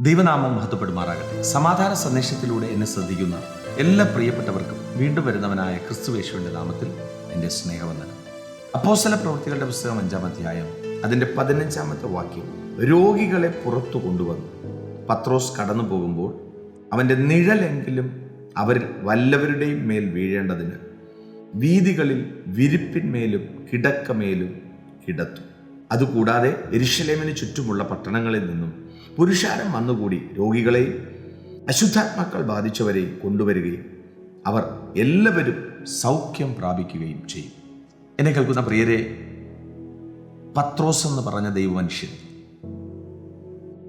ദൈവനാമം മഹത്വപ്പെടുമാറാകട്ടെ. സമാധാന സന്ദേശത്തിലൂടെ എന്നെ ശ്രദ്ധിക്കുന്ന എല്ലാ പ്രിയപ്പെട്ടവർക്കും വീണ്ടും വരുന്നവനായ ക്രിസ്തുവേശുവിന്റെ നാമത്തിൽ എന്റെ സ്നേഹവന്ദനം. അപ്പോസല പ്രവൃത്തികളുടെ പുസ്തകം അഞ്ചാം അധ്യായം അതിന്റെ പതിനഞ്ചാമത്തെ വാക്യം. രോഗികളെ പുറത്തു കൊണ്ടുവന്നു പത്രോസ് കടന്നു പോകുമ്പോൾ അവന്റെ നിഴലെങ്കിലും അവരിൽ വല്ലവരുടെയും മേൽ വീഴേണ്ടതിന് വീതികളിൽ വിരിപ്പിന്മേലും കിടക്കമേലും കിടത്തു. അതുകൂടാതെ എരിശലേമിന് ചുറ്റുമുള്ള പട്ടണങ്ങളിൽ നിന്നും പുരുഷാരം വന്നുകൂടി രോഗികളെയും അശുദ്ധാത്മാക്കൾ ബാധിച്ചവരെയും കൊണ്ടുവരികയും അവർ എല്ലാവരും സൗഖ്യം പ്രാപിക്കുകയും ചെയ്യും. എന്നെ കേൾക്കുന്ന പ്രിയരെ പത്രോസ് എന്ന് പറഞ്ഞ ദൈവമനുഷ്യൻ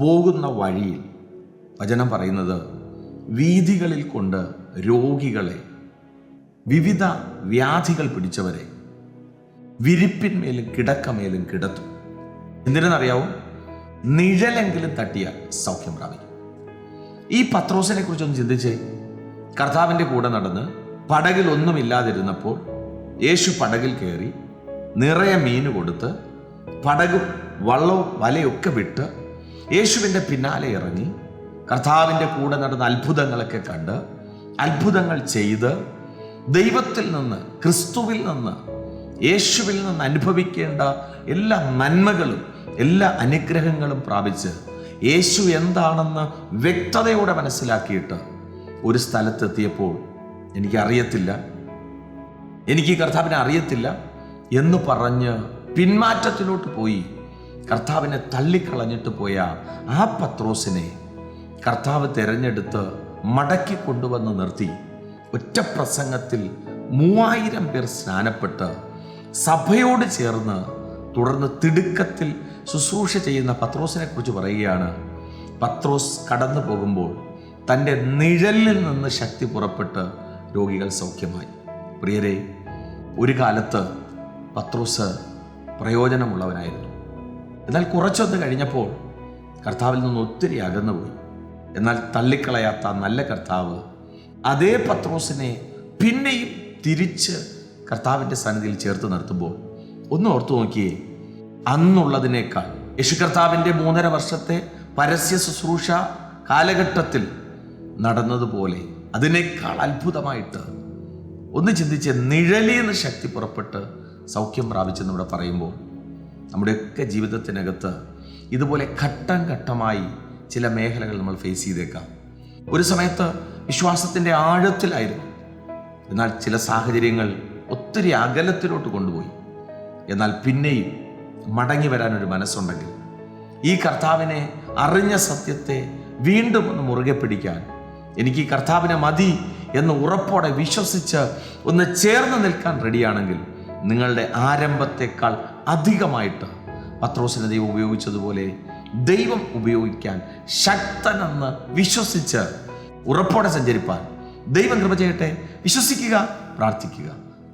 പോകുന്ന വഴിയിൽ വചനം പറയുന്നത് വീതികളിൽ കൊണ്ട് രോഗികളെ വിവിധ വ്യാധികൾ പിടിച്ചവരെ വിരിപ്പിന്മേലും കിടക്കമേലും കിടത്തും. എന്തിനെന്നറിയാവോ? നിഴലെങ്കിലും തട്ടിയ സൗഖ്യം പ്രാപിക്കും. ഈ പത്രോസിനെ കുറിച്ചൊന്ന് ചിന്തിച്ച്. കർത്താവിന്റെ കൂടെ നടന്ന് പടകിൽ ഒന്നുമില്ലാതിരുന്നപ്പോൾ യേശു പടകിൽ കയറി നിറയെ മീൻ കൊടുത്ത് പടകും വള്ളവും വലയൊക്കെ വിട്ട് യേശുവിന്റെ പിന്നാലെ ഇറങ്ങി കർത്താവിന്റെ കൂടെ നടന്ന അത്ഭുതങ്ങളൊക്കെ കണ്ട് അത്ഭുതങ്ങൾ ചെയ്ത് ദൈവത്തിൽ നിന്ന് ക്രിസ്തുവിൽ നിന്ന് യേശുവിൽ നിന്ന് അനുഭവിക്കേണ്ട എല്ലാ നന്മകളും എല്ലാ അനുഗ്രഹങ്ങളും പ്രാപിച്ച് യേശു എന്താണെന്ന് വ്യക്തതയോടെ മനസ്സിലാക്കിയിട്ട് ഒരു സ്ഥലത്തെത്തിയപ്പോൾ എനിക്കറിയത്തില്ല. എനിക്ക് കർത്താവിനെ അറിയത്തില്ല എന്ന് പറഞ്ഞ് പിന്മാറ്റത്തിലോട്ട് പോയി. കർത്താവിനെ തള്ളിക്കളഞ്ഞിട്ട് പോയ ആ പത്രോസിനെ കർത്താവ് തിരഞ്ഞെടുത്ത് മടക്കി കൊണ്ടുവന്ന് നിർത്തി. ഒറ്റ പ്രസംഗത്തിൽ മൂവായിരം പേർ സ്നാനപ്പെട്ട് സഭയോട് ചേർന്ന് തുടർന്ന് തിടുക്കത്തിൽ ശുശ്രൂഷ ചെയ്യുന്ന പത്രോസിനെ കുറിച്ച് പറയുകയാണ്. പത്രോസ് കടന്നു പോകുമ്പോൾ തന്റെ നിഴലിൽ നിന്ന് ശക്തി പുറപ്പെട്ട് രോഗികൾ സൗഖ്യമായി. പ്രിയരെ ഒരു കാലത്ത് പത്രോസ് പ്രയോജനമുള്ളവനായിരുന്നു. എന്നാൽ കുറച്ചൊന്ന് കഴിഞ്ഞപ്പോൾ കർത്താവിൽ നിന്ന് ഒത്തിരി അകന്നുപോയി. എന്നാൽ തള്ളിക്കളയാത്ത നല്ല കർത്താവ് അതേ പത്രോസിനെ പിന്നെയും തിരിച്ച് കർത്താവിന്റെ സന്നിധിയിൽ ചേർത്ത് നിർത്തുമ്പോൾ ഒന്ന് ഓർത്തു നോക്കിയേ അന്നുള്ളതിനേക്കാൾ യേശു കർത്താവിന്റെ മൂന്നര വർഷത്തെ പരസ്യ ശുശ്രൂഷ കാലഘട്ടത്തിൽ നടന്നതുപോലെ അതിനേക്കാൾ അത്ഭുതമായിട്ട് ഒന്ന് ചിന്തിച്ച് നിഴലിന്ന് ശക്തി പുറപ്പെട്ട് സൗഖ്യം പ്രാപിച്ചെന്ന് ഇവിടെ പറയുമ്പോൾ നമ്മുടെയൊക്കെ ജീവിതത്തിനകത്ത് ഇതുപോലെ ഘട്ടം ഘട്ടമായി ചില മേഖലകൾ നമ്മൾ ഫേസ് ചെയ്തേക്കാം. ഒരു സമയത്ത് വിശ്വാസത്തിന്റെ ആഴത്തിലായിരുന്നു. എന്നാൽ ചില സാഹചര്യങ്ങൾ ഒത്തിരി അകലത്തിലോട്ട് കൊണ്ടുപോയി. എന്നാൽ പിന്നെയും മടങ്ങി വരാനൊരു മനസ്സുണ്ടെങ്കിൽ ഈ കർത്താവിനെ അറിഞ്ഞ സത്യത്തെ വീണ്ടും ഒന്ന് മുറുകെ പിടിക്കാൻ എനിക്ക് ഈ കർത്താവിനെ മതി എന്ന് ഉറപ്പോടെ വിശ്വസിച്ച് ഒന്ന് ചേർന്ന് നിൽക്കാൻ റെഡിയാണെങ്കിൽ നിങ്ങളുടെ ആരംഭത്തെക്കാൾ അധികമായിട്ട് പത്രോസിനെ ദൈവം ഉപയോഗിച്ചതുപോലെ ദൈവം ഉപയോഗിക്കാൻ ശക്തനെന്ന് വിശ്വസിച്ച് ഉറപ്പോടെ സഞ്ചരിപ്പാൻ ദൈവം കൃപ ചെയ്യട്ടെ. വിശ്വസിക്കുക പ്രാർത്ഥിക്കുക.